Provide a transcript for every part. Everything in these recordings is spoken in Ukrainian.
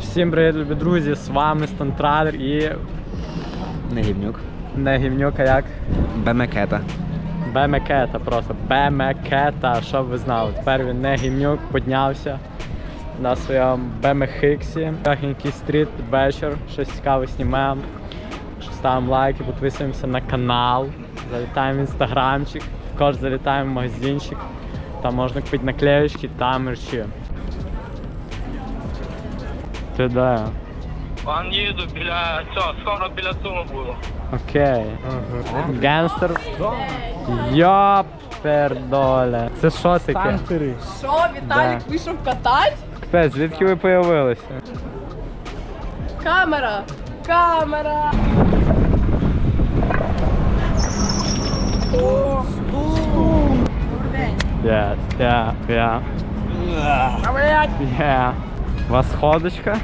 Всім привіт, любі друзі! З вами Стантралер і Не гівнюк. не гівнюка як Бемекета. Бемекета просто. Бемекета, щоб ви знали. Тепер він не гівнюк, піднявся на своєму бемехиксі. Легенький стріт під вечір, щось цікаве знімаємо. Ставимо лайки, підписуємося на канал, залітаємо в інстаграмчик, також залітаємо в магазинчик. Там можна купити наклеючки та мерчі. Де? Пан їду біля цього, скоро біля цього буду. Окей. Генстер. Йоп, пердоле. Це що таке? Що, Віталік вийшов катати? Капець, звідки ви появилися? Камера! Камера! Yes, yeah, yeah. Yeah. У вас ходочка?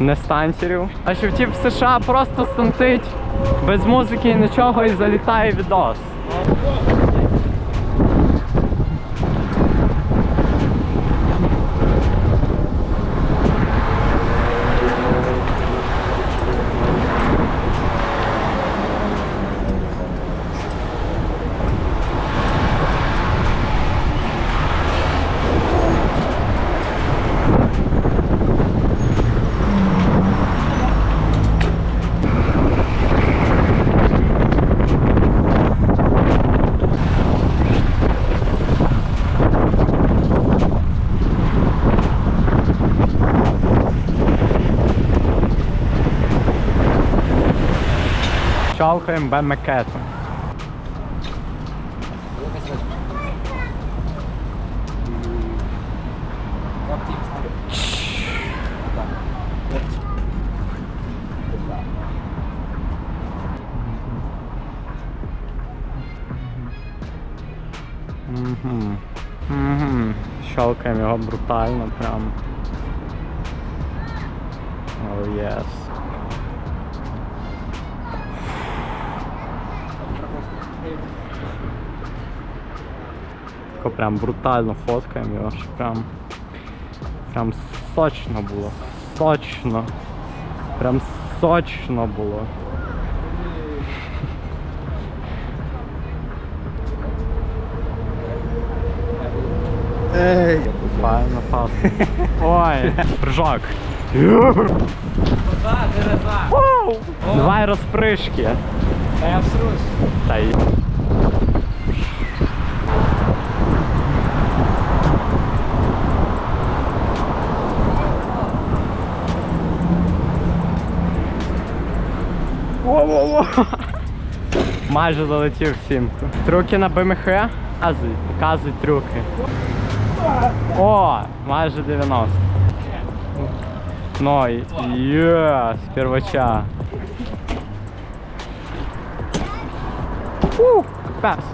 Не станцерів. А що втіп в США просто стантить без музики і нічого і залітає відос. Бемекету. Угу. Угу. Щелкаємо його брутально прям. Oh yes. Тако прям брутально фоткаємо його, щоб прям, прям сочно було. Сочно. Прям сочно було. Ей! Файно фасно. Ой, прыжок. Воу! Давай розпришки. Та я срусь. Та Во-во-во! Майже залетів сімку. Трюки на БМХ? Показуй, показуй трюки. О, майже 90. Ну, є, з первача. Ух, капець.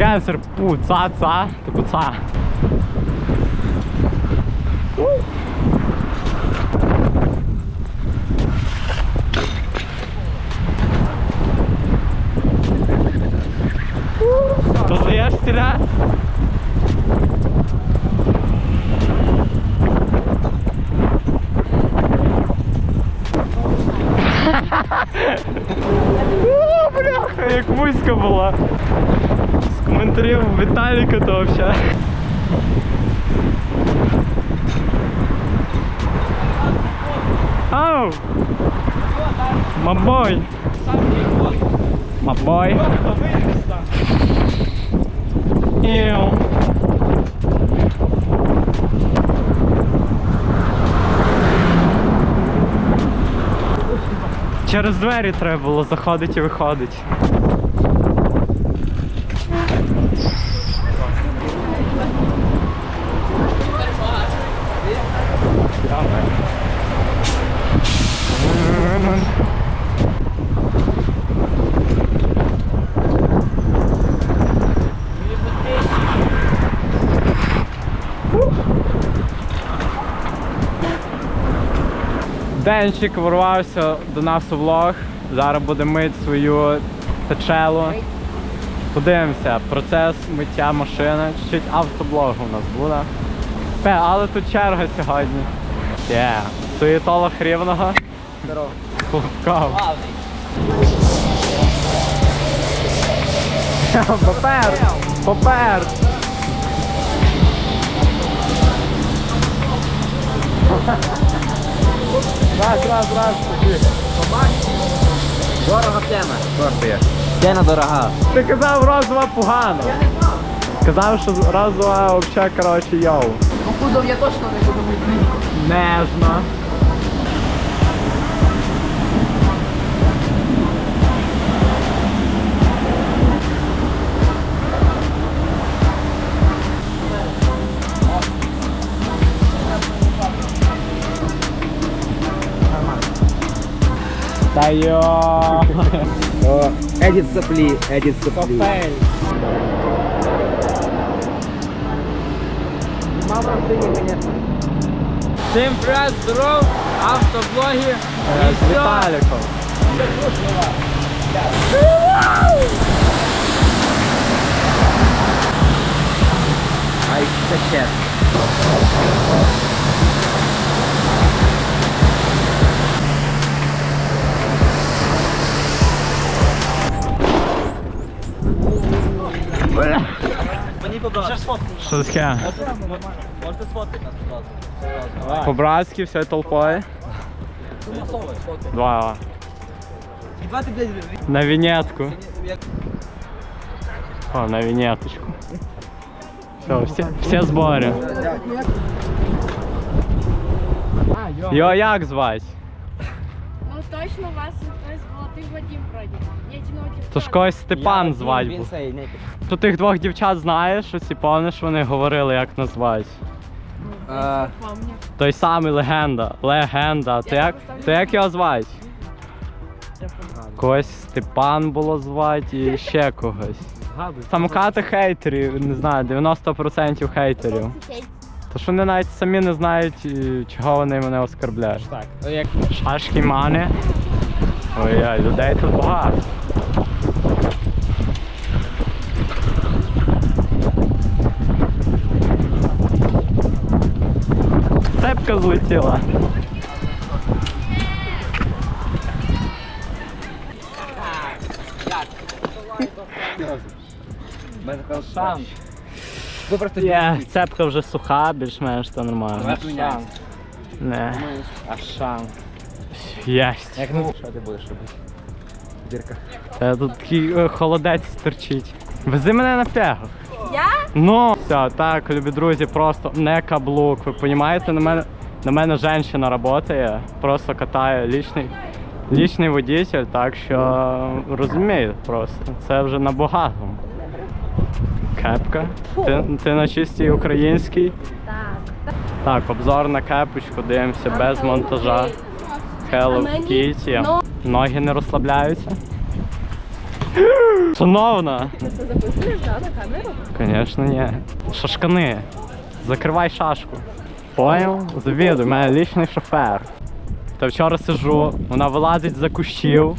Генсер, пу, ца, ца, таку ца. Бляха, як вузька була. Коментарів Віталіка то взагалі. Оу! Мабой! Мабой! Іу! Через двері треба було заходити і виходити. Денчик ворвався до нас у влог. Зараз буде мити свою течелу. Подивимося, процес миття машини. Чуть автоблогу у нас буде. Пе, але тут черга сьогодні. Є. Суєтолог рівного. Здорово. Хлопков. Попер! Попер! Раз, раз, раз. Дорога. Коштує. П'яна дорога. Ти казав розова погано. Казав, що розова взагалі, коротше, йоу. Покудов я точно не буду мити. Нежно. Та йо. О, едіт соплі, едіт соплі. Кофель. Мама в сині, звісно. Всім привет, здоров, автоблоги з Віталіком. Ай, Це ще. Що таке? Можете сфоткати нас, будь ласка. По-братськи, все толпою. Два. І давайте, блядь, На вінетку. О, на вінеточку. Все, всі, всі збори. Йо, як звать? Ну точно вас хтось золотий Вадим вроді. Я тянула То ж когось Степан звать був. То тих двох дівчат знаєш, що ці помниш, вони говорили, як назвать. Е, Той самий легенда. Легенда. То як, то як його звать? Когось Степан було звати і ще когось. Самокати хейтерів, не знаю, 90% хейтерів. То що вони навіть самі не знають, чого вони мене оскорбляють. Так. як Шашки мани. Ой-ой, людей тут багато. Цепка злетіла. Шанс. Ви просто Є, цепка вже суха, більш-менш то нормально. Шанс. Не. А шанс. Єсть. Як ну, що ти будеш робити? Дірка. Та тут такий е, холодець торчить. Вези мене на пегах. Я? Ну, все, так, любі друзі, просто не каблук. Ви розумієте, на мене, на мене жінка працює, просто катає лічний, лічний водитель, так що розумію просто. Це вже на багатому. Кепка. Ти, ти на чистій українській. Так. Так, обзор на кепочку, дивимося без монтажа. Hello Kitty. Ноги не розслабляються. Шановна! Ти це записуєш, на камеру? Звісно, ні. Шашкани. Закривай шашку. Поняв? Завідуй, у мене лічний шофер. Та вчора сижу, вона вилазить за кущів.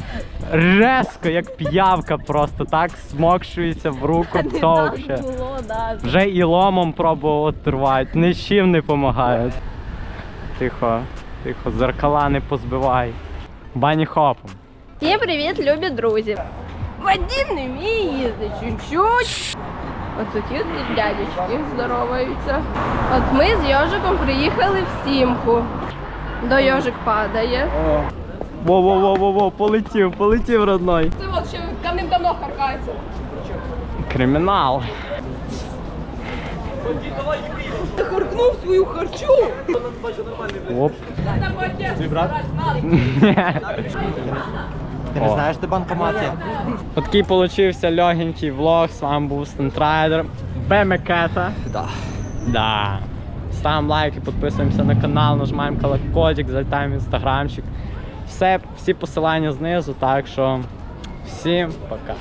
Резко, як п'явка, просто так смокшується в руку. То взагалі. було, да. Вже і ломом пробував отрвати, нічим не допомагає. Тихо, тихо, зеркала не позбивай. Бані хопом. Всім привіт, любі друзі. Вадим не вміє їздити чуть-чуть. От тут є дядечки здороваються. От ми з Йожиком приїхали в Сімку. До Йожик падає. Во-во-во-во-во, полетів, полетів, родной. Це от ще давним-давно харкається. Кримінал. Ти харкнув свою харчу. Оп. Твій брат? Ти не знаєш, де банкомат є? Такий получився легенький влог. З вами був Стентрайдер. Бемекета. Да. Да. Ставимо лайки, підписуємося на канал, нажимаємо колокольчик, залітаємо в інстаграмчик. Все, всі посилання знизу, так що всім пока.